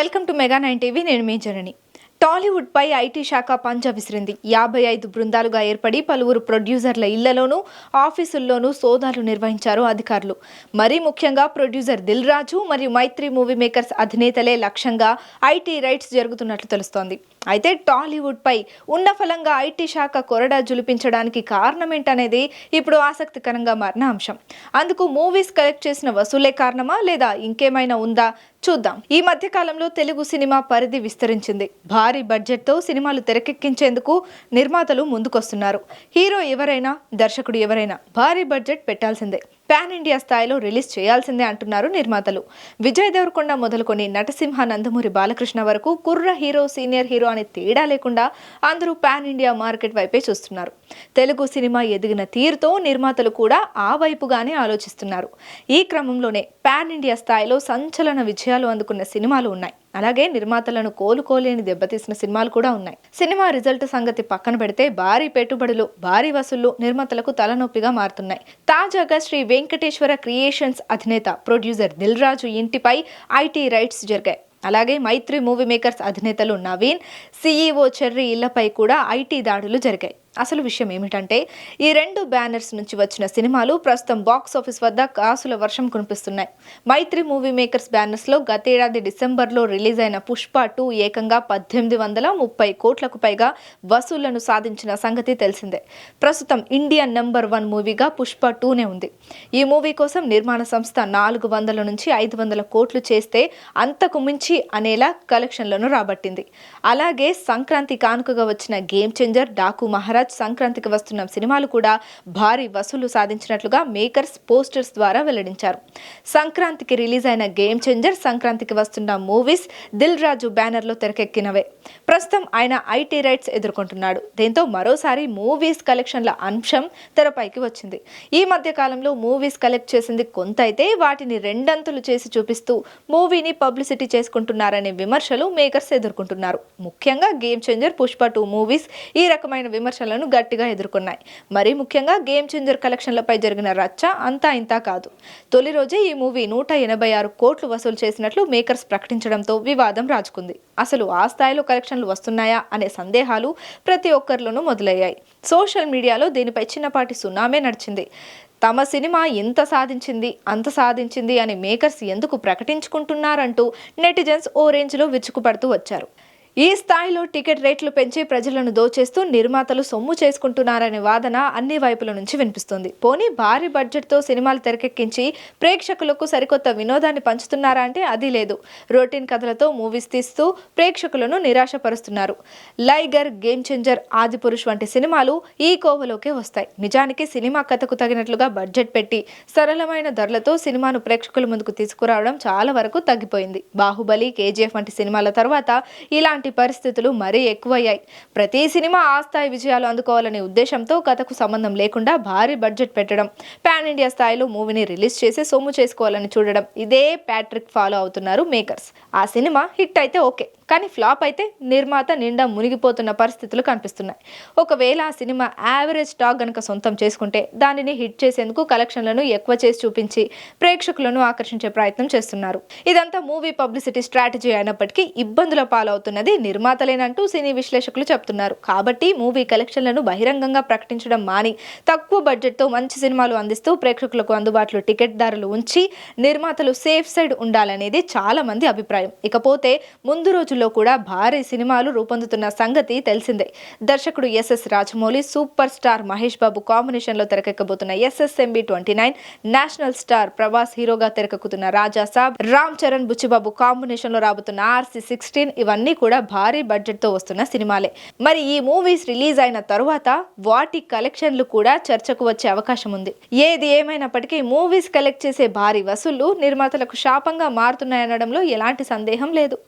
Welcome to Mega nine TV నేను మీ జనని. టాలీవుడ్పై IT శాఖ పంజా విసిరింది. యాభై ఐదు బృందాలుగా ఏర్పడి పలువురు ప్రొడ్యూసర్ల ఇళ్ళలోనూ ఆఫీసుల్లోనూ సోదాలు నిర్వహించారు అధికారులు. మరీ ముఖ్యంగా ప్రొడ్యూసర్ దిల్ రాజు మరియు మైత్రి మూవీ మేకర్స్ అధినేతలే లక్ష్యంగా ఐటీ రైట్స్ జరుగుతున్నట్లు తెలుస్తోంది. అయితే టాలీవుడ్పై ఉన్న ఫలంగా ఐటీ శాఖ కొరడా జులిపించడానికి కారణమేంటనేది ఇప్పుడు ఆసక్తికరంగా మారిన అంశం. అందుకు మూవీస్ కలెక్ట్ చేసిన వసూలే కారణమా లేదా ఇంకేమైనా ఉందా చూద్దాం. ఈ మధ్య కాలంలో తెలుగు సినిమా పరిధి విస్తరించింది. భారీ బడ్జెట్తో సినిమాలు తెరకెక్కించేందుకు నిర్మాతలు ముందుకొస్తున్నారు. హీరో ఎవరైనా దర్శకుడు ఎవరైనా భారీ బడ్జెట్ పెట్టాల్సిందే. ప్యాన్ ఇండియా స్థాయిలో రిలీజ్ చేయాల్సిందే అంటున్నారు నిర్మాతలు. విజయ్ దేవరకొండ మొదలుకొని నటసింహ నందమూరి బాలకృష్ణ వరకు కుర్ర హీరో సీనియర్ హీరో అనే తేడా లేకుండా అందరూ ప్యాన్ ఇండియా మార్కెట్ వైపే చూస్తున్నారు. తెలుగు సినిమా ఎదిగిన తీరుతో నిర్మాతలు కూడా ఆ వైపుగానే ఆలోచిస్తున్నారు. ఈ క్రమంలోనే ప్యాన్ ఇండియా స్థాయిలో సంచలన విజయాలు అందుకున్న సినిమాలు ఉన్నాయి. అలాగే నిర్మాతలను కోలుకోలేని దెబ్బతీసిన సినిమాలు కూడా ఉన్నాయి. సినిమా రిజల్ట్ సంగతి పక్కన పెడితే భారీ పెట్టుబడులు భారీ వసూళ్ళు నిర్మాతలకు తలనొప్పిగా మారుతున్నాయి. తాజాగా శ్రీ వెంకటేశ్వర క్రియేషన్స్ అధినేత ప్రొడ్యూసర్ దిల్ రాజు ఇంటిపై ఐటీ రైట్స్ జరిగాయి. అలాగే మైత్రి మూవీ మేకర్స్ అధినేతలు నవీన్ సీఈఓ చెర్రీ ఇళ్ళపై కూడా ఐటీ దాడులు జరిగాయి. అసలు విషయం ఏమిటంటే ఈ రెండు బ్యానర్స్ నుంచి వచ్చిన సినిమాలు ప్రస్తుతం బాక్స్ ఆఫీస్ వద్ద కాసుల వర్షం కురిపిస్తున్నాయి. మైత్రి మూవీ మేకర్స్ బ్యానర్స్లో గతేడాది డిసెంబర్లో రిలీజ్ అయిన పుష్ప టూ ఏకంగా పద్దెనిమిది వందల ముప్పై కోట్లకు పైగా వసూళ్ళను సాధించిన సంగతి తెలిసిందే. ప్రస్తుతం ఇండియన్ నెంబర్ వన్ మూవీగా పుష్ప టూనే ఉంది. ఈ మూవీ కోసం నిర్మాణ సంస్థ నాలుగు వందల నుంచి ఐదు వందల కోట్లు చేస్తే అంతకు మించి అనేలా కలెక్షన్లను రాబట్టింది. అలాగే సంక్రాంతి కానుకగా వచ్చిన గేమ్ చేంజర్ డాకు మహారాజ్ సంక్రాంతికి వస్తున్న సినిమాలు కూడా భారీ వసూలు సాధించినట్లుగా మేకర్స్ పోస్టర్స్ ద్వారా వెల్లడించారు. సంక్రాంతికి రిలీజ్ అయిన గేమ్ చేంజర్ సంక్రాంతికి వస్తున్న మూవీస్ దిల్ రాజు బ్యానర్లో తెరకెక్కినవే. ప్రస్తుతం ఆయన ఐటీ రైట్స్ ఎదుర్కొంటున్నాడు. దీంతో మరోసారి మూవీస్ కలెక్షన్ల అంశం తెరపైకి వచ్చింది. ఈ మధ్య కాలంలో మూవీస్ కలెక్ట్ చేసింది కొంత అయితే వాటిని రెండంతులు చేసి చూపిస్తూ మూవీని పబ్లిసిటీ చేసుకుంటున్నారనే విమర్శలు మేకర్స్ ఎదుర్కొంటున్నారు. ముఖ్యంగా game changer Pushpa two movies ఈ రకమైన విమర్శలను గట్టిగా ఎదుర్కొన్నాయి. మరీ ముఖ్యంగా గేమ్ చేంజర్ కలెక్షన్లపై జరిగిన రచ్చ అంతా ఇంతా కాదు. తొలి రోజే ఈ మూవీ నూట ఎనభై ఆరు కోట్లు వసూలు చేసినట్లు మేకర్స్ ప్రకటించడంతో వివాదం రాజుకుంది. అసలు ఆ స్థాయిలో కలెక్షన్లు వస్తున్నాయా అనే సందేహాలు ప్రతి ఒక్కరిలోనూ మొదలయ్యాయి. సోషల్ మీడియాలో దీనిపై చిన్నపాటి సునామే నడిచింది. తమ సినిమా ఎంత సాధించింది అంత సాధించింది అని మేకర్స్ ఎందుకు ప్రకటించుకుంటున్నారంటూ నెటిజన్స్ ఓ రేంజ్లో విరుచుకుపడుతూ వచ్చారు. ఈ స్థాయిలో టికెట్ రేట్లు పెంచి ప్రజలను దోచేస్తూ నిర్మాతలు సొమ్ము చేసుకుంటున్నారనే వాదన అన్ని వైపుల నుంచి వినిపిస్తుంది. పోనీ భారీ బడ్జెట్తో సినిమాలు తెరకెక్కించి ప్రేక్షకులకు సరికొత్త వినోదాన్ని పంచుతున్నారా అంటే అది లేదు. రొటీన్ కథలతో మూవీస్ తీస్తూ ప్రేక్షకులను నిరాశపరుస్తున్నారు. లైగర్ గేమ్ చేంజర్ ఆదిపురుష్ వంటి సినిమాలు ఈ కోవలోకే వస్తాయి. నిజానికి సినిమా కథకు తగినట్లుగా బడ్జెట్ పెట్టి సరళమైన ధరలతో సినిమాను ప్రేక్షకుల ముందుకు తీసుకురావడం చాలా వరకు తగ్గిపోయింది. బాహుబలి కేజీఎఫ్ వంటి సినిమాల తర్వాత ఇలాంటి పరిస్థితులు మరీ ఎక్కువయ్యాయి. ప్రతి సినిమా ఆ స్థాయి విజయాలు అందుకోవాలనే ఉద్దేశంతో కథకు సంబంధం లేకుండా భారీ బడ్జెట్ పెట్టడం పాన్ ఇండియా స్థాయిలో మూవీని రిలీజ్ చేసి సొమ్ము చేసుకోవాలని చూడడం ఇదే ప్యాట్రిక్ ఫాలో అవుతున్నారు మేకర్స్. ఆ సినిమా హిట్ అయితే ఓకే. కానీ ఫ్లాప్ అయితే నిర్మాత నిండా మునిగిపోతున్న పరిస్థితులు కనిపిస్తున్నాయి. ఒకవేళ ఆ సినిమా యావరేజ్ టాక్ గనక సొంతం చేసుకుంటే దానిని హిట్ చేసేందుకు కలెక్షన్లను ఎక్కువ చేసి చూపించి ప్రేక్షకులను ఆకర్షించే ప్రయత్నం చేస్తున్నారు. ఇదంతా మూవీ పబ్లిసిటీ స్ట్రాటజీ అయినప్పటికీ ఇబ్బందుల పాలవుతున్నది నిర్మాతలేనంటూ సినీ విశ్లేషకులు చెప్తున్నారు. కాబట్టి మూవీ కలెక్షన్లను బహిరంగంగా ప్రకటించడం మాని తక్కువ బడ్జెట్తో మంచి సినిమాలు అందిస్తూ ప్రేక్షకులకు అందుబాటులో టికెట్ ధరలు ఉంచి నిర్మాతలు సేఫ్ సైడ్ ఉండాలనేది చాలా మంది అభిప్రాయం. ఇకపోతే ముందు రోజుల్లో కూడా భారీ సినిమాలు రూపొందుతున్న సంగతి తెలిసిందే. దర్శకుడు SS Rajamouli super star Mahesh Babu కాంబినేషన్లో తెరకెక్కబోతున్న SSMB twenty nine national star Prabhas హీరోగా తెరకెక్కుతున్న రాజా సాబ్ రామ్ చరణ్ బుచ్చిబాబు కాంబినేషన్లో రాబోతున్న ఆర్సీ సిక్స్టీన్ ఇవన్నీ కూడా భారీ బడ్జెట్తో వస్తున్న సినిమాలే. మరి ఈ మూవీస్ రిలీజ్ అయిన తరువాత వాటి కలెక్షన్లు కూడా చర్చకు వచ్చే అవకాశం ఉంది. ఏది ఏమైనప్పటికీ మూవీస్ కలెక్ట్ చేసే భారీ వసూళ్ళు నిర్మాతలకు శాపంగా మారుతున్నాయనడంలో ఎలాంటి సందేహం లేదు.